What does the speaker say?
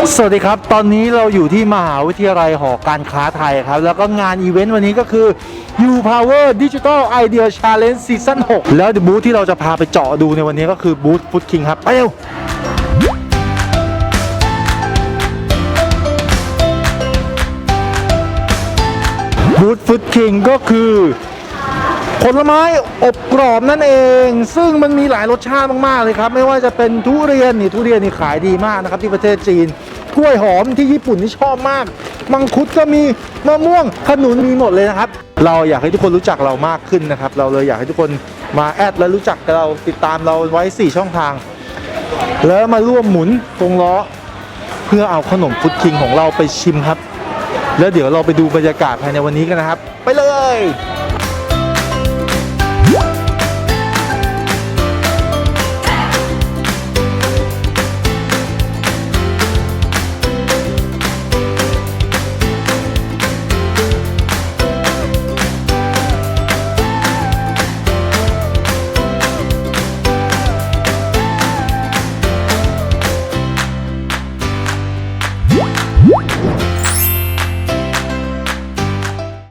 สวัสดีครับ ตอนนี้เราอยู่ที่มหาวิทยาลัยหอการค้าไทยครับ แล้วก็งานอีเวนต์วันนี้ก็คือ U Power Digital Idea Challenge Season 6 แล้วเดบูธที่เราจะพาไปเจาะดูในวันนี้ก็คือบูธ Food King ครับ ไปเร็วบูธ Food King ก็คือผลไม้อบกรอบนั่นเอง ซึ่งมันมีหลายรสชาติมาก ๆ เลยครับ ไม่ว่าจะเป็นทุเรียนนี่ทุเรียนนี่ขายดีมากนะครับที่ประเทศจีน กล้วยหอมที่ญี่ปุ่นนี่ชอบมาก มังคุดก็มีมะม่วงขนุนมีหมดเลยนะครับ เราอยากให้ทุกคนรู้จักเรามากขึ้นนะครับ เราเลยอยากให้ทุกคนมาแอดและรู้จักเราติดตามเราไว้ 4 ช่องทาง แล้วมาร่วมหมุนวงล้อ เพื่อเอาขนมฟุตคิงของเราไปชิมครับ แล้วเดี๋ยวเราไปดูบรรยากาศภายในวันนี้กันนะครับ ไปเลย